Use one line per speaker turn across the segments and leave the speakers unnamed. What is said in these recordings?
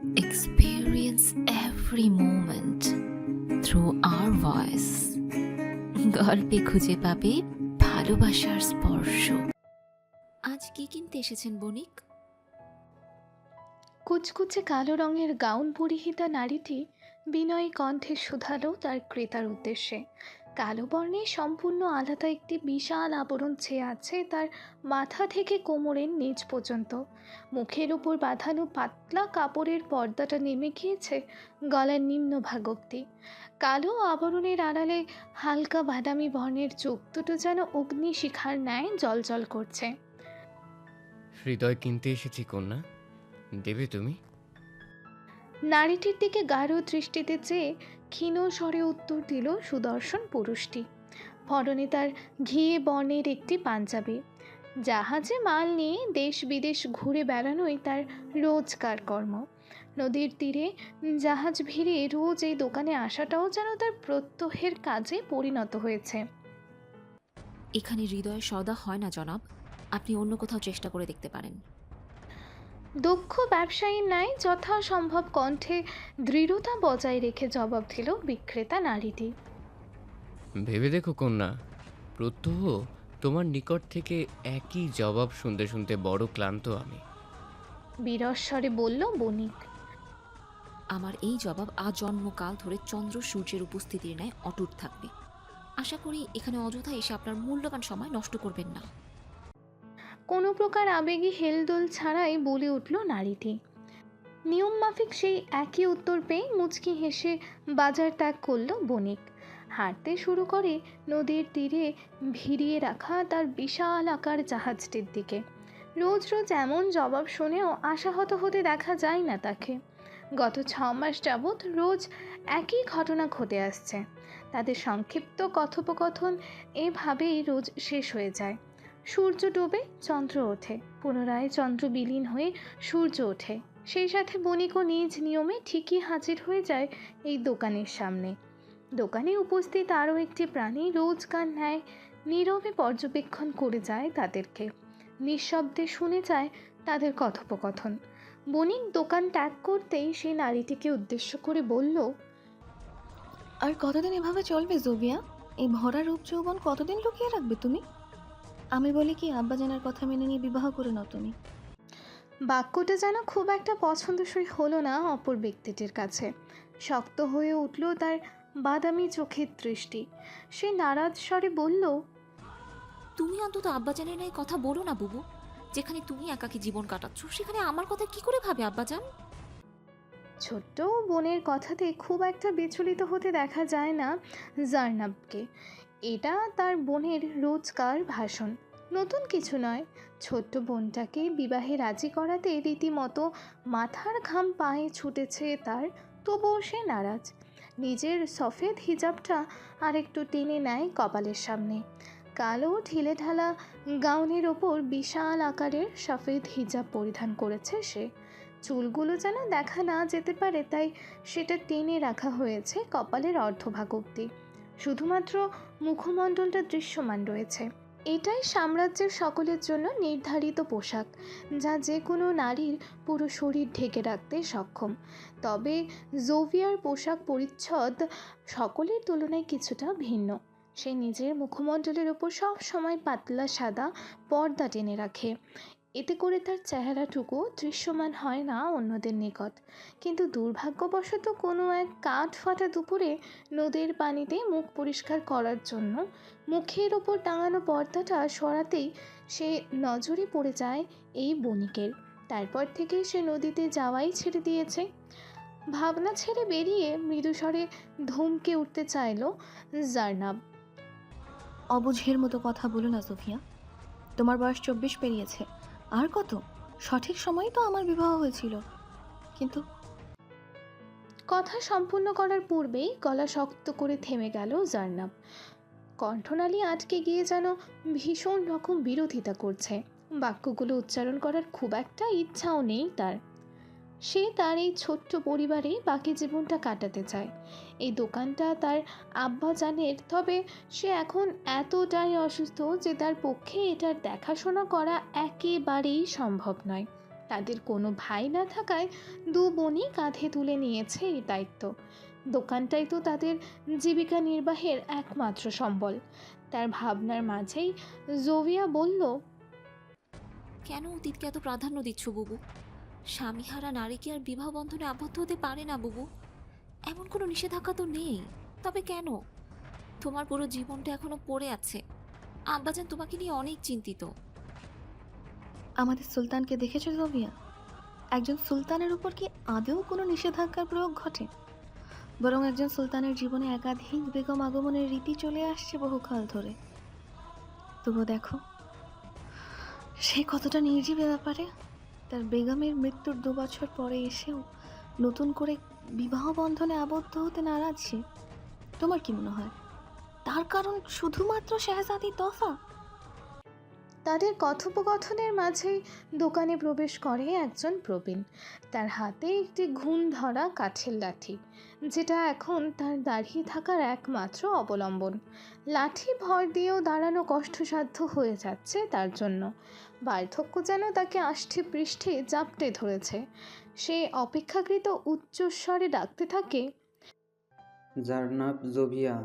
experience every moment through our voice. গল্পে খুঁজে পাবে ভালোবাসার স্পর্শ। আজ কি কিনতে এসেছেন বণিক?
কুচকুচে কালো রঙের গাউন পরিহিতা নারীটি বিনয়ী কণ্ঠে শুধালো তার ক্রেতার উদ্দেশ্যে। কালো বর্ণে সম্পূর্ণ আলাদা একটি বিশাল আবরণ ছেয়ে আছে তার মাথা থেকে কোমরের নিচ পর্যন্ত। মুখের উপর বাঁধানো পাতলা কাপড়ের পর্দাটা নেমে গিয়েছে গলার নিম্নভাগ অব্দি কালো আবরণের আড়ালে হালকা বাদামি বর্ণের চোখ দুটো যেন অগ্নিশিখার ন্যায় জলজল করছে।
হৃদয় কিনতে এসেছি, কন্যা। দেবে তুমি?
নারীটির দিকে গাঢ় দৃষ্টিতে চেয়ে ক্ষীণ স্বরে উত্তর দিল, সুদর্শন পুরুষটি। পরনে তার ঘিয়ে বর্ণের একটি পাঞ্জাবি। জাহাজে মাল নিয়ে দেশ বিদেশ ঘুরে বেড়ানোই তার রোজকার কর্ম। নদীর তীরে জাহাজ ভিড়ে রোজ এই দোকানে আসাটাও যেন তার প্রত্যহের কাজে পরিণত হয়েছে।
এখানে হৃদয় সদা হয় না, জনাব। আপনি অন্য কোথাও চেষ্টা করে দেখতে পারেন।
দক্ষ ব্যবসায়ীর ন্যায় যথাসম্ভব কণ্ঠে দৃঢ়তা বজায় রেখে জবাব দিল বিক্রেতা নারীটি।
ভেবে দেখো কন্যা প্রত্যহ তোমার নিকট থেকে একই জবাব শুনতে শুনতে বড় ক্লান্ত আমি।
বিরস্বরে বলল বণিক
আমার এই জবাব আজন্মকাল ধরে চন্দ্র সূর্যের উপস্থিতির ন্যায় অটুট থাকবে। আশা করি এখানে অযথা এসে আপনার মূল্যবান সময় নষ্ট করবেন না।
কোনো প্রকার আবেগী হেলদোল ছাড়াই বলে উঠল নারীটি। নিয়ম মাফিক সেই একই উত্তর পেয়ে মুচকি হেসে বাজার ত্যাগ করল বণিক। হাঁটতে শুরু করে নদীর তীরে ভিড়িয়ে রাখা তার বিশাল আকার জাহাজটির দিকে। রোজ রোজ এমন জবাব শুনেও আশাহত হতে দেখা যায় না তাকে। গত ছ মাস যাবৎ রোজ একই ঘটনা ঘটে আসছে। তাদের সংক্ষিপ্ত কথোপকথন এভাবেই রোজ শেষ হয়ে যায়। সূর্য ডোবে, চন্দ্র ওঠে। পুনরায় চন্দ্র বিলীন হয়ে সূর্য ওঠে। সেই সাথে বণিকও নিজ নিয়মে ঠিকই হাজির হয়ে যায় এই দোকানের সামনে। দোকানে উপস্থিত আরও একটি প্রাণী রোজকার নেয় নীরবে পর্যবেক্ষণ করে যায় তাদেরকে। নিঃশব্দে শুনে যায় তাদের কথোপকথন। বণিক দোকান ত্যাগ করতেই সেই নারীটিকে উদ্দেশ্য করে বলল,
আর কতদিন এভাবে চলবে জোবিয়া? এই ভরা রূপ যৌবন কতদিন লুকিয়ে রাখবে তুমি? আমি বলি কি আব্বাজানের কথা মেনে নিয়ে বিবাহ করে নাও তুমি।
বাক্যটা যেন খুব একটা পছন্দসই হলো না অপর ব্যক্তিটির কাছে। শক্ত হয়ে উঠল তার বাদামি চোখের দৃষ্টি। সে নারাজ স্বরে বলল
তুমি অন্তত আব্বাজানের ন্যায় কথা বলো না বুবু। যেখানে তুমি একাকী জীবন কাটাচ্ছ সেখানে আমার কথা কি করে ভাবে আব্বাজান?
ছোট্ট বোনের কথাতে খুব একটা বিচলিত হতে দেখা যায় না জার্নাবকে। এটা তার বোনের রোজকার ভাষণ। নতুন কিছু নয়। ছোট্ট বোনটাকে বিবাহে রাজি করাতে রীতিমতো মাথার ঘাম পায়ে ছুটেছে তার, তবুও সে নারাজ। নিজের সফেদ হিজাবটা আরেকটু টেনে নেয় কপালের সামনে। কালো ঢিলে ঢালা গাউনের ওপর বিশাল আকারের সফেদ হিজাব পরিধান করেছে সে। চুলগুলো যেন দেখা না যেতে পারে, তাই সেটা টেনে রাখা হয়েছে কপালের অর্ধভাগ অব্দি শুধুমাত্র মুখমণ্ডলটা দৃশ্যমান রয়েছে। এটাই সাম্রাজ্যের সকলের জন্য নির্ধারিত পোশাক, যা যে কোনো নারীর পুরো শরীর ঢেকে রাখতে সক্ষম। তবে জোভিয়ার পোশাক পরিচ্ছদ সকলের তুলনায় কিছুটা ভিন্ন। সে নিজের মুখমণ্ডলের ওপর সব সময় পাতলা সাদা পর্দা টেনে রাখে। এতে করে তার চেহারাটুকু দৃশ্যমান হয় না অন্যদের নিকট। কিন্তু দুর্ভাগ্যবশত কোনো এক কাঠ ফাটা দুপুরে নদীর পানিতে মুখ পরিষ্কার করার জন্য মুখের ওপর টাঙানো পর্দাটা সরাতেই সে নজরে পড়ে যায় এই বণিকের। তারপর থেকে সে নদীতে যাওয়াই ছেড়ে দিয়েছে। ভাবনা ছেড়ে বেরিয়ে মৃদুস্বরে ধমকে উঠতে চাইল জার্নাব।
অবুঝের মতো কথা বলো না, সোফিয়া। তোমার বয়স চব্বিশ পেরিয়েছে। আর কত? সঠিক সময়ে তো আমার বিবাহ হয়েছিল। কিন্তু
কথা সম্পূর্ণ করার পূর্বেই গলা শক্ত করে থেমে গেল জার্নাব। কণ্ঠনালী আটকে গিয়ে যেন ভীষণ রকম বিরোধিতা করছে। বাক্যগুলো উচ্চারণ করার খুব একটা ইচ্ছাও নেই তার। সে তার এই ছোট্ট পরিবারে বাকি জীবনটা কাটাতে চায়। এই দোকানটা তার আব্বা জানের, তবে সে এখন এতটাই অসুস্থ যে তার পক্ষে এটার দেখাশোনা করা একেবারেই সম্ভব নয়। তাদের কোনো ভাই না থাকায় দু বোনই কাঁধে তুলে নিয়েছে এই দায়িত্ব। দোকানটাই তো তাদের জীবিকা নির্বাহের একমাত্র সম্বল। তার ভাবনার মাঝেই জোভিয়া বলল,
কেন অতীতকে এত প্রাধান্য দিচ্ছ বুবু? স্বামীহারা নারী কি আর বিবাহ বন্ধনে আবদ্ধ হতে পারে না, বুবু? এমন কোনো নিষেধাজ্ঞা তো নেই। তবে কেন? তোমার পুরো জীবনটা এখনও পড়ে আছে। আব্বাজান তোমাকে নিয়ে অনেক চিন্তিত।
আমাদের সুলতানকে দেখেছ জোবিয়া একজন সুলতানের উপর কি আদৌ কোনো নিষেধাজ্ঞার প্রয়োগ ঘটে? বরং একজন সুলতানের জীবনে একাধিক বেগম আগমনের রীতি চলে আসছে বহুকাল ধরে। তবু দেখো, সে কতটা নির্জীব ব্যাপারে তার বেগমের মৃত্যুর দু বছর পরে এসেও নতুন করে বিবাহ বন্ধনে আবদ্ধ হতে নারাজ সে। তোমার কি মনে হয়? তার কারণ শুধুমাত্র শেহজাদি তফা?
তাদের কথোপকথনের মাঝেই দোকানে প্রবেশ করে একজন প্রবীণ। তার হাতে একটি ঘুণ ধরা কাঠের লাঠি, যেটা এখন তার দাঁড়িয়ে থাকার একমাত্র অবলম্বন। লাঠি ভর দিয়েও দাঁড়ানো কষ্টসাধ্য হয়ে যাচ্ছে তার জন্য। বার্ধক্য যেন তাকে আষ্ঠে পৃষ্ঠে জাপটে ধরেছে। সে অপেক্ষাকৃত উচ্চস্বরে ডাকতে থাকে
জার্নাব জোভিয়া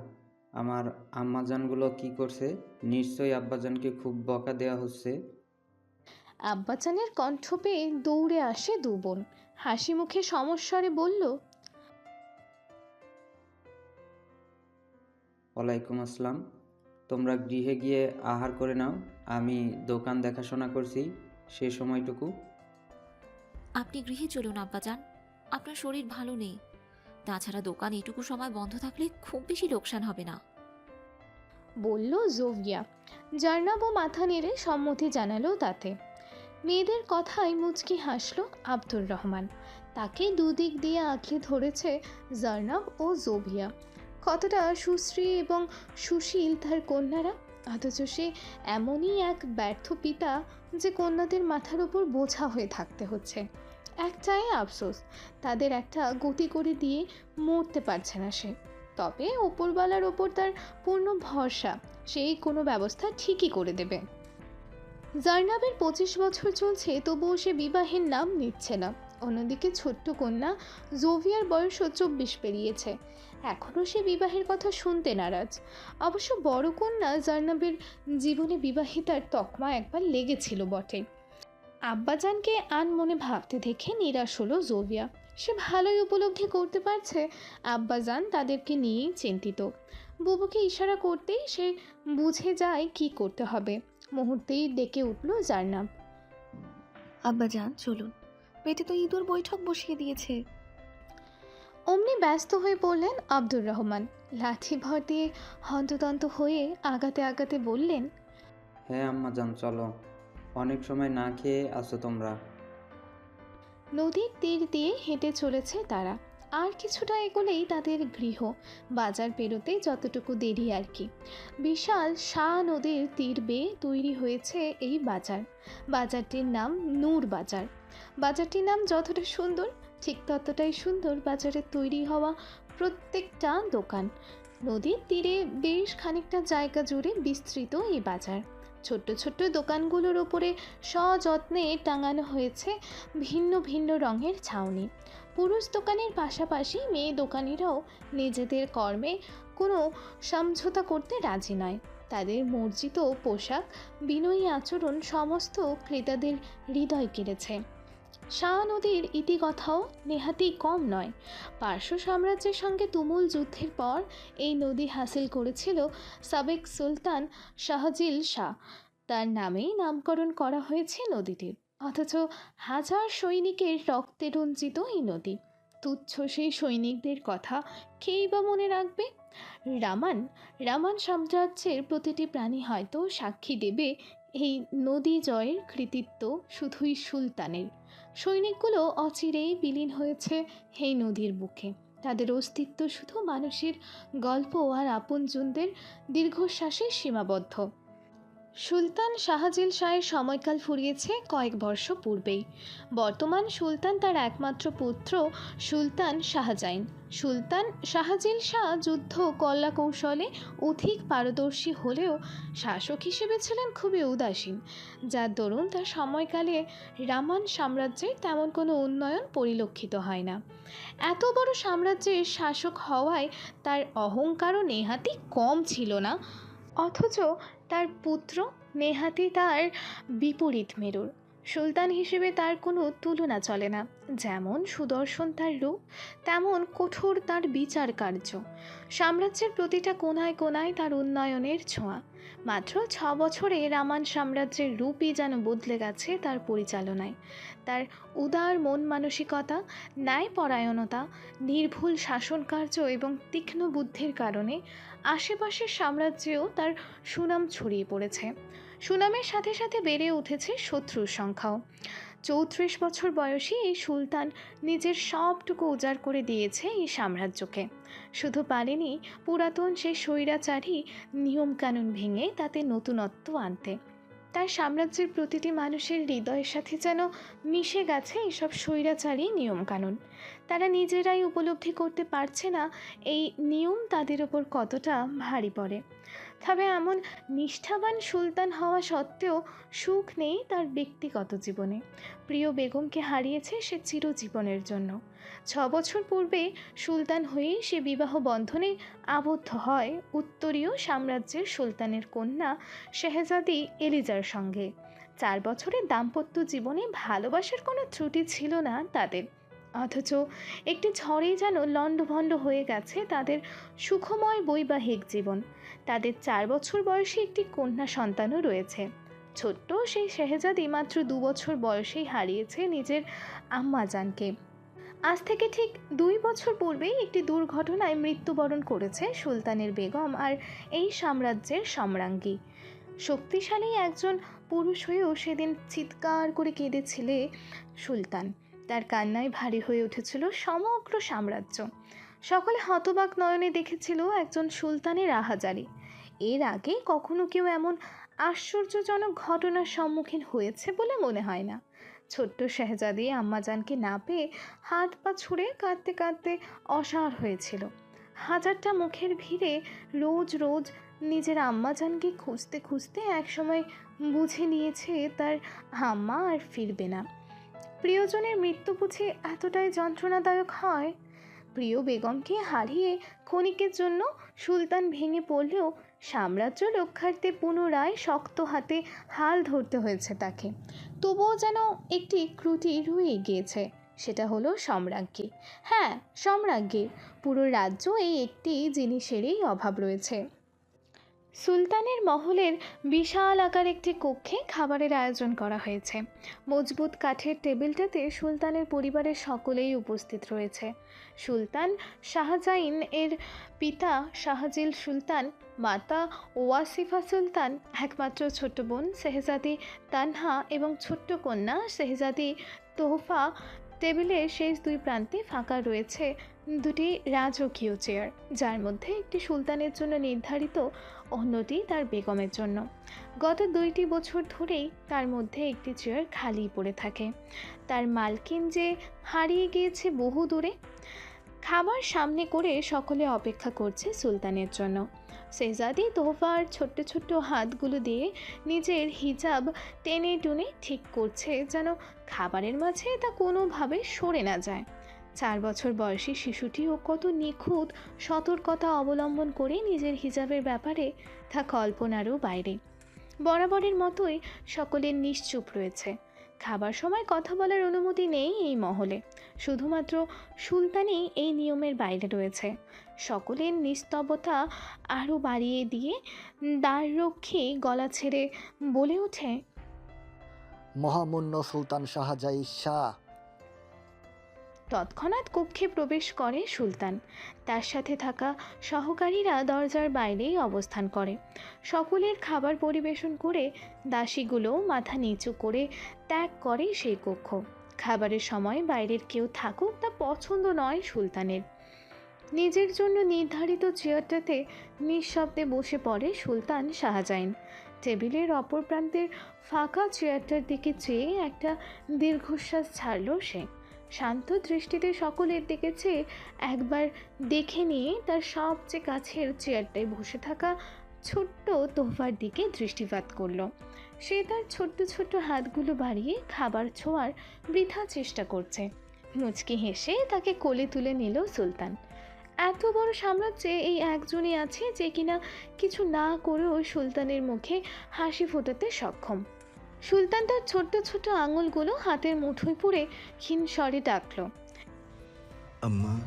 আমার আম্মাজানগুলো কি করছে? নিশ্চয়ই আব্বাজানকে খুব বকা দেয়া হচ্ছে।
আব্বাচানের কণ্ঠ পেয়ে দৌড়ে আসে দু বোন। হাসি মুখে সমস্বরে বলল
ওয়ালাইকুম আসসালাম তোমরা গৃহে গিয়ে আহার করে নাও। আমি দোকান দেখাশোনা করছি সে সময়টুকু।
আপনি গৃহে চলুন আব্বাজান। আপনার শরীর ভালো নেই। তাছাড়া দোকান এটুকু সময় বন্ধ থাকলে খুব বেশি লোকসান হবে না।
বলল জোভিয়া জার্নাবও মাথা নেড়ে সম্মতি জানালো তাতে। মেয়েদের কথায় মুচকি হাসল আব্দুর রহমান। তাকে দুদিক দিয়ে আঁকড়ে ধরেছে জার্নাব ও জোভিয়া কতটা সুশ্রী এবং সুশীল তার কন্যারা? অথচ সে এমনই এক ব্যর্থ পিতা যে কন্যাদের মাথার উপর বোঝা হয়ে থাকতে হচ্ছে। একটাই আফসোস, তাদের একটা গতি করে দিয়ে মরতে পারছে না সে। তবে ওপরওয়ালার ওপর তার পূর্ণ ভরসা, সেই কোনো ব্যবস্থা ঠিকই করে দেবে। জার্নাবের পঁচিশ বছর চলছে, তবুও সে বিবাহের নাম নিচ্ছে না। অন্যদিকে ছোট্ট কন্যা জোভিয়ার বয়সও চব্বিশ পেরিয়েছে। এখনও সে বিবাহের কথা শুনতে নারাজ। অবশ্য বড় কন্যা জার্নাবের জীবনে বিবাহিতার তকমা একবার লেগেছিল বটে। আব্বাজানকে আন মনে ভাবতে দেখে নিরাশ হলো জোভিয়া। সে ভালোই উপলব্ধি করতে পারছে, আব্বাজান তাদেরকে নিয়েই চিন্তিত। বুবুকে ইশারা করতেই সে বুঝে যায় কি করতে হবে। মুহূর্তেই ডেকে উঠল জার্নাব।
আব্বাজান, চলুন। পেটে তো ইঁদুর বৈঠক বসিয়ে দিয়েছে।
অমনি ব্যস্ত হয়ে পড়লেন আব্দুর রহমান। লাঠি ভর দিয়ে হন্ততন্ত হয়ে আগাতে আগাতে বললেন
হ্যাঁ আম্মা যান চলো। অনেক সময় না খেয়ে আসো তোমরা।
নদীর তীর দিয়ে হেঁটে চলেছে তারা। আর কিছুটা এগোলেই তাদের গৃহ। বাজার পেরোতে যতটুকু দেরি আর কি। বিশাল শাহ নদীর তীর বেয়ে তৈরি হয়েছে এই বাজার। বাজারটির নাম নূর বাজার। বাজারটির নাম যতটা সুন্দর, ঠিক ততটাই সুন্দর বাজারে তৈরি হওয়া প্রত্যেকটা দোকান। নদীর তীরে বেশ খানিকটা জায়গা জুড়ে বিস্তৃত এই বাজার। ছোট্ট ছোট্ট দোকানগুলোর ওপরে সযত্নে টাঙানো হয়েছে ভিন্ন ভিন্ন রঙের ছাউনি। পুরুষ দোকানের পাশাপাশি মেয়ে দোকানিরাও নিজেদের কর্মে কোনো সমঝোতা করতে রাজি নয়। তাদের মর্জিত পোশাক, বিনয়ী আচরণ সমস্ত ক্রেতাদের হৃদয় কেড়েছে। শাহ নদীর ইতিকথাও নেহাতি কম নয়। পার্শ্ব সাম্রাজ্যের সঙ্গে তুমুল যুদ্ধের পর এই নদী হাসিল করেছিল সাবেক সুলতান শাহজিল শাহ। তার নামেই নামকরণ করা হয়েছে নদীটির। অথচ হাজার সৈনিকের রক্তে রঞ্জিত এই নদী। তুচ্ছ সেই সৈনিকদের কথা কেই বা মনে রাখবে? রামান রামান সাম্রাজ্যের প্রতিটি প্রাণী হয়তো সাক্ষী দেবে এই নদী জয়ের কৃতিত্ব শুধুই সুলতানের। সৈনিকগুলো অচিরেই বিলীন হয়েছে এই নদীর বুকে। তাদের অস্তিত্ব শুধু মানুষের গল্প আর আপনজনদের দীর্ঘশ্বাসে সীমাবদ্ধ। সুলতান শাহজিল শাহের সময়কাল ফুরিয়েছে কয়েক বর্ষ পূর্বেই। বর্তমান সুলতান তার একমাত্র পুত্র সুলতান শাহজাইন। সুলতান শাহজিল শাহ যুদ্ধ কল্লা কৌশলে অধিক পারদর্শী হলেও শাসক হিসেবে ছিলেন খুবই উদাসীন। যার দরুন তার সময়কালে রামান সাম্রাজ্যের তেমন কোনো উন্নয়ন পরিলক্ষিত হয় না। এত বড় সাম্রাজ্যের শাসক হওয়ায় তার অহংকারও নেহাতি কম ছিল না। অথচ তার পুত্র নেহাতি তার বিপরীত মেরুর। সুলতান হিসেবে তার কোনো তুলনা চলে না। যেমন সুদর্শন তার রূপ, তেমন কঠোর তার বিচার কার্য সাম্রাজ্যের প্রতিটা কোনায় কোনায় তার উন্নয়নের ছোঁয়া। মাত্র ছ বছরে রামান সাম্রাজ্যের রূপই যেন বদলে গেছে তার পরিচালনায়। তার উদার মন মানসিকতা, ন্যায়পরায়ণতা, নির্ভুল শাসনকার্য এবং তীক্ষ্ণ বুদ্ধির কারণে আশেপাশের সাম্রাজ্যেও তার সুনাম ছড়িয়ে পড়েছে। সুনামের সাথে সাথে বেড়ে উঠেছে শত্রুর সংখ্যাও। চৌত্রিশ বছর বয়সী এই সুলতান নিজের সবটুকু উজাড় করে দিয়েছে এই সাম্রাজ্যকে। শুধু পারেনি, পুরাতন সেই স্বৈরাচারী নিয়মকানুন ভেঙে তাতে নতুনত্ব আনতে। তার সাম্রাজ্যের প্রতিটি মানুষের হৃদয়ের সাথে যেন মিশে গেছে এসব স্বৈরাচারী নিয়মকানুন। তারা নিজেরাই উপলব্ধি করতে পারছে না এই নিয়ম তাদের ওপর কতটা ভারী পড়ে। তবে এমন নিষ্ঠাবান সুলতান হওয়া সত্ত্বেও সুখ নেই তার ব্যক্তিগত জীবনে। প্রিয় বেগমকে হারিয়েছে সে চিরজীবনের জন্য। ছ বছর পূর্বে সুলতান হয়েই সে বিবাহ বন্ধনে আবদ্ধ হয় উত্তরীয় সাম্রাজ্যের সুলতানের কন্যা শেহজাদি এলিজার সঙ্গে। চার বছরের দাম্পত্য জীবনে ভালোবাসার কোনো ত্রুটি ছিল না তাদের। অথচ একটি ঝড়েই যেন লণ্ডভণ্ড হয়ে গেছে তাদের সুখময় বৈবাহিক জীবন। তাদের চার বছর বয়সী একটি কন্যা সন্তানও রয়েছে। ছোট্ট সেই শেহজাদি মাত্র দু বছর বয়সেই হারিয়েছে নিজের আম্মাজানকে আজ থেকে ঠিক দুই বছর পূর্বেই একটি দুর্ঘটনায় মৃত্যুবরণ করেছে সুলতানের বেগম আর এই সাম্রাজ্যের সম্রাঙ্গী শক্তিশালী একজন পুরুষ হয়েও সেদিন চিৎকার করে কেঁদেছিলে সুলতান। তার কান্নায় ভারী হয়ে উঠেছিল সমগ্র সাম্রাজ্য। সকলে হতবাক নয়নে দেখেছিল একজন সুলতানের আহাজারি। এর আগে কখনো কেউ এমন আশ্চর্যজনক ঘটনার সম্মুখীন হয়েছে বলে মনে হয় না। ছোট্ট শেহজাদি আম্মাজানকে না পেয়ে হাত পা ছুঁড়ে কাঁদতে কাঁদতে অসাড় হয়েছিল। হাজারটা মুখের ভিড়ে রোজ রোজ নিজের আম্মাজানকে খুঁজতে খুঁজতে একসময় বুঝে নিয়েছে তার আম্মা আর ফিরবে না। প্রিয়জনের মৃত্যু বুঝি এতটাই যন্ত্রণাদায়ক হয়? প্রিয় বেগমকে হারিয়ে ক্ষণিকের জন্য সুলতান ভেঙে পড়লেও সাম্রাজ্য রক্ষার্থে পুনরায় শক্ত হাতে হাল ধরতে হয়েছে তাকে। তবুও যেন একটি ক্রুটি রয়ে গিয়েছে, সেটা হলো সম্রাজ্ঞী। হ্যাঁ সম্রাজ্ঞীর। পুরো রাজ্য এই একটি জিনিসেরই অভাব রয়েছে। সুলতানের মহলের বিশাল আকার একটি কক্ষে খাবারের আয়োজন করা হয়েছে। মজবুত কাঠের টেবিলটাতে সুলতানের পরিবারের সকলেই উপস্থিত রয়েছে। সুলতান শাহজাইন এর পিতা শাহজিল সুলতান, মাতা ওয়াসিফা সুলতান, একমাত্র ছোট্ট বোন শেহজাদি তানহা এবং ছোট্ট কন্যা শেহজাদি তোহফা টেবিলের শেষ দুই প্রান্তে ফাঁকা রয়েছে দুটি রাজকীয় চেয়ার, যার মধ্যে একটি সুলতানের জন্য নির্ধারিত, অন্যটি তার বেগমের জন্য। গত দুইটি বছর ধরেই তার মধ্যে একটি চেয়ার খালি পড়ে থাকে। তার মালকিন যে হারিয়ে গিয়েছে বহু দূরে খাবার সামনে করে সকলে অপেক্ষা করছে সুলতানের জন্য। শেহজাদি তোহফার ছোট্ট ছোট্ট হাতগুলো দিয়ে নিজের হিজাব টেনে টুনে ঠিক করছে যেন খাবারের মাঝে তা কোনোভাবে সরে না যায়। চার বছর বয়সী শিশুটিও কত নিখুঁত সতর্কতা অবলম্বন করে নিজের হিজাবের ব্যাপারে তা কল্পনারও বাইরে। বরাবরের মতোই সকলের নিশ্চুপ রয়েছে। খাবার সময় কথা বলার অনুমতি নেই এই মহলে। শুধুমাত্র সুলতানই এই নিয়মের বাইরে রয়েছে। সকলের নিস্তবতা আরও বাড়িয়ে দিয়ে দ্বাররক্ষী গলা ছেড়ে বলে ওঠে
মহামূন্য সুলতান শাহজাই শাহ।
তৎক্ষণাৎ কক্ষে প্রবেশ করে সুলতান। তার সাথে থাকা সহকারীরা দরজার বাইরেই অবস্থান করে। সকলের খাবার পরিবেশন করে দাসীগুলো মাথা নিচু করে ত্যাগ করে সেই কক্ষ। খাবারের সময় বাইরের কেউ থাকুক তা পছন্দ নয় সুলতানের। নিজের জন্য নির্ধারিত চেয়ারটাতে নিঃশব্দে বসে পড়ে সুলতান শাহজাইন। টেবিলের অপর প্রান্তের ফাঁকা চেয়ারটার দিকে চেয়ে একটা দীর্ঘশ্বাস ছাড়ল সে। শান্ত দৃষ্টিতে সকলের দিকে চেয়ে একবার দেখে নিয়ে তার সবচেয়ে কাছের চেয়ারটায় বসে থাকা ছোট্ট তোফার দিকে দৃষ্টিপাত করল। সে তার ছোট্ট ছোট্ট হাতগুলো বাড়িয়ে খাবার ছোঁয়ার বৃথা চেষ্টা করছে। মুচকি হেসে তাকে কোলে তুলে নিল সুলতান। এত বড় সাম্রাজ্যে এই একজনই আছে যে কিনা কিছু না করেও সুলতানের মুখে হাসি ফোটাতে সক্ষম। সুলতান তার ছোট্ট ছোট্ট আঙুলগুলো হাতের মুঠোয় পুরে ক্ষীণ স্বরে ডাকল।
আম্মা।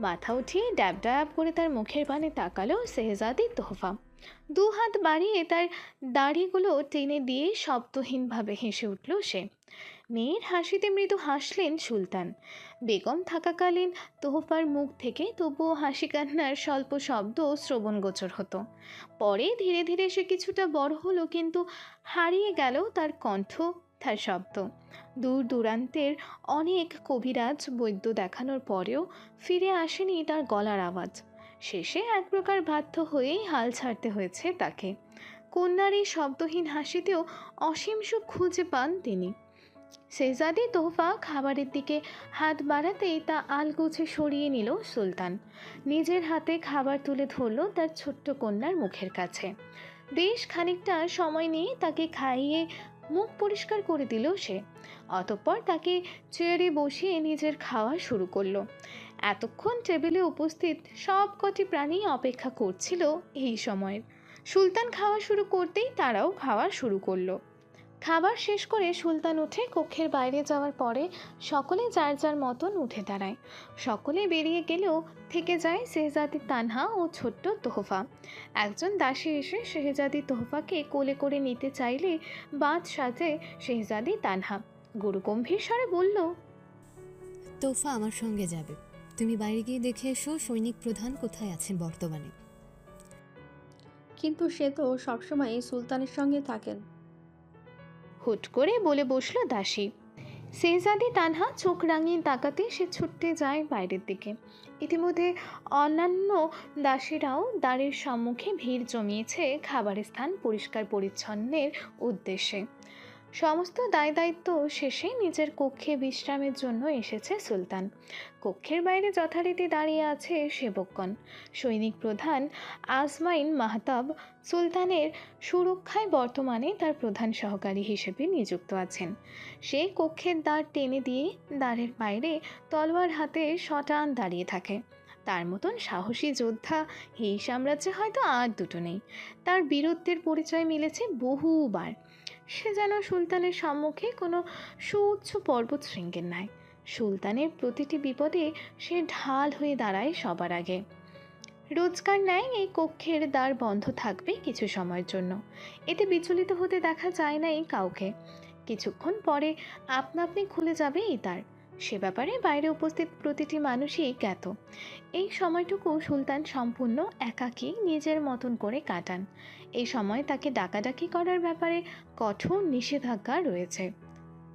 মাথা উঠিয়ে ড্যাব ড্যাব করে তার মুখের পানে তাকালো শেহজাদি তোহফা। দু হাত বাড়িয়ে তার দাড়িগুলো টেনে দিয়ে শব্দহীনভাবে হেসে উঠল সে। মেয়ের হাসিতে মৃদু হাসলেন সুলতান। বেগম থাকাকালীন তোহফার মুখ থেকে তবুও হাসি কান্নার স্বল্প শব্দ শ্রবণগোচর হতো। পরে ধীরে ধীরে সে কিছুটা বড় হলো কিন্তু হারিয়ে গেল তার কণ্ঠ, তার শব্দ। দূর দূরান্তের অনেক কবিরাজ বৈদ্য দেখানোর পরেও ফিরে আসেনি তার গলার আওয়াজ। শেষে এক প্রকার বাধ্য হয়েই হাল ছাড়তে হয়েছে তাকে। কন্যার এই শব্দহীন হাসিতেও অসীম সুখ খুঁজে পান তিনি। শেহজাদি তোহফা খাবারের দিকে হাত বাড়াতেই তা আলগোছে সরিয়ে নিল সুলতান। নিজের হাতে খাবার তুলে ধরল তার ছোট্ট কন্যার মুখের কাছে। বেশ খানিকটা সময় নিয়ে তাকে খাইয়ে মুখ পরিষ্কার করে দিল সে। অতঃপর তাকে চেয়ারে বসিয়ে নিজের খাওয়া শুরু করল। এতক্ষণ টেবিলে উপস্থিত সব কটি প্রাণী অপেক্ষা করছিল এই সময়ের। সুলতান খাওয়া শুরু করতেই তারাও খাওয়া শুরু করল। খাবার শেষ করে সুলতান উঠে কক্ষের বাইরে যাওয়ার পরে সকলে যার যার মতন উঠে দাঁড়ায়। সকলে বেরিয়ে গেলেও থেকে যায় শেহজাদি তানহা ও ছোট্ট তোহফা। একজন দাসী এসে শেহজাদি তোহফাকে কোলে করে নিতে চাইলে বাদ সাজে শেহজাদি তানহা। গুরু গম্ভীর স্বরে বলল
তোফা আমার সঙ্গে যাবে। তুমি বাইরে গিয়ে দেখে এসো সৈনিক প্রধান কোথায় আছেন বর্তমানে।
কিন্তু সে তো সবসময় সুলতানের সঙ্গে থাকেন।
হুট করে বলে বসল দাসী। শেহজাদি তানহা চোখ রাঙিয়ে তাকাতে সে ছুটতে যায় বাইরের দিকে। ইতিমধ্যে অন্যান্য দাসীরাও দাঁড়ের সম্মুখে ভিড় জমিয়েছে খাবারের স্থান পরিষ্কার পরিচ্ছন্নের উদ্দেশ্যে। সমস্ত দায় দায়িত্ব শেষে নিজের কক্ষে বিশ্রামের জন্য এসেছে সুলতান। কক্ষের বাইরে যথারীতি দাঁড়িয়ে আছে সেবকগণ। সৈনিক প্রধান আজমাইন মাহতাব সুলতানের সুরক্ষায় বর্তমানে তার প্রধান সহকারী হিসেবে নিযুক্ত আছেন। সে কক্ষের দ্বার টেনে দিয়ে দ্বারের বাইরে তলোয়ার হাতে শটান দাঁড়িয়ে থাকে। তার মতন সাহসী যোদ্ধা এই সাম্রাজ্যে হয়তো আর দুটো নেই। তার বীরত্বের পরিচয় মিলেছে বহুবার। সে যেন সুলতানের সম্মুখে কোনো সুউচ্চ পর্বত শৃঙ্গের ন্যায় সুলতানের প্রতিটি বিপদে সে ঢাল হয়ে দাঁড়ায় সবার আগে। রোজকার ন্যায় এই কক্ষের দ্বার বন্ধ থাকবে কিছু সময়ের জন্য। এতে বিচলিত হতে দেখা যায় না এই কাউকে। কিছুক্ষণ পরে আপনা আপনি খুলে যাবে এই দ্বার। সে ব্যাপারে বাইরে উপস্থিত প্রতিটি মানুষই জ্ঞাত। এই সময়টুকু সুলতান সম্পূর্ণ একাকী নিজের মতন করে কাটান। এই সময় তাকে ডাকাডাকি করার ব্যাপারে কঠোর নিষেধাজ্ঞা রয়েছে।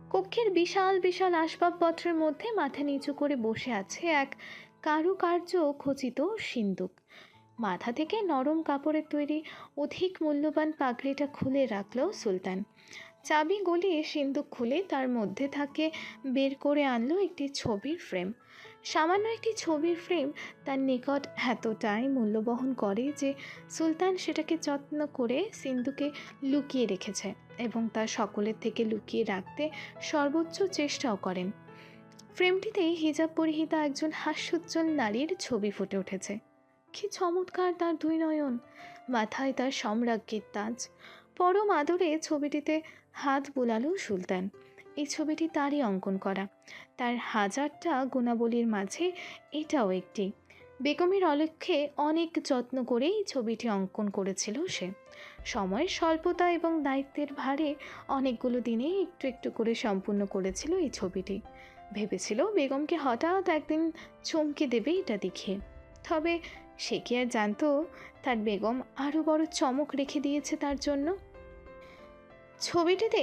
কক্ষের বিশাল বিশাল আসবাবপত্রের মধ্যে মাথা নিচু করে বসে আছে এক কারুকার্য খচিত সিন্দুক। মাথা থেকে নরম কাপড়ের তৈরি অধিক মূল্যবান পাগড়িটা খুলে রাখল সুলতান। চাবি গলিয়ে সিন্দুক খুলে তার মধ্যে থাকে বের করে আনলো একটি ছবির ফ্রেম। সামান্য একটি ছবির ফ্রেম তার নিকট এতটাই মূল্য বহন করে যে সুলতান সেটাকে যত্ন করে সিন্ধুকে লুকিয়ে রেখেছে এবং তা সকলের থেকে লুকিয়ে রাখতে সর্বোচ্চ চেষ্টাও করেন। ফ্রেমটিতে হিজাব পরিহিতা একজন হাস্যোজ্জ্বল নারীর ছবি ফুটে উঠেছে। কি চমৎকার তার দুই নয়ন! মাথায় তার সম্রাজ্ঞীর তাজ। পরম আদরে ছবিটিতে হাত বোলালো সুলতান। এই ছবিটি তারই অঙ্কন করা। তার হাজারটা গুণাবলীর মাঝে এটাও একটি। বেগমের অলক্ষ্যে অনেক যত্ন করেই ছবিটি অঙ্কন করেছিল সে। সময়ের স্বল্পতা এবং দায়িত্বের ভারে অনেকগুলো দিনে একটু একটু করে সম্পূর্ণ করেছিল এই ছবিটি। ভেবেছিল বেগমকে হঠাৎ একদিন চমকে দেবে এটা দেখে। তবে সে কি আর জানতো, তার বেগম আরও বড় চমক রেখে দিয়েছে তার জন্য? ছবিটিতে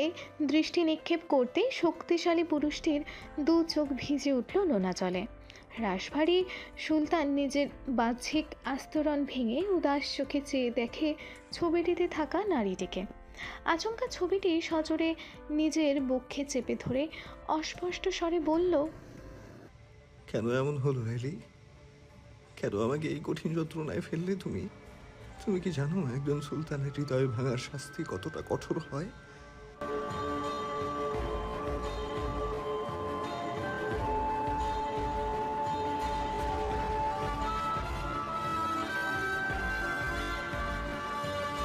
দৃষ্টি নিক্ষেপ করতেই শক্তিশালী পুরুষটির দু চোখ ভিজে উঠল নোনা জলে। রাশভারী সুলতান নিজের বাহ্যিক আস্তরণ ভেঙে উদাস চোখে চেয়ে দেখে ছবিটিতে থাকা নারীটিকে। আচমকা ছবিটি সজোরে নিজের বক্ষে চেপে ধরে অস্পষ্ট স্বরে বলল,
কেন এমন হলো এলি কেন আমাকে এই কঠিন যন্ত্রণায় ফেললে তুমি? তুমি কি জানো একজন সুলতানের হৃদয় ভাঙার শাস্তি কতটা কঠোর হয়?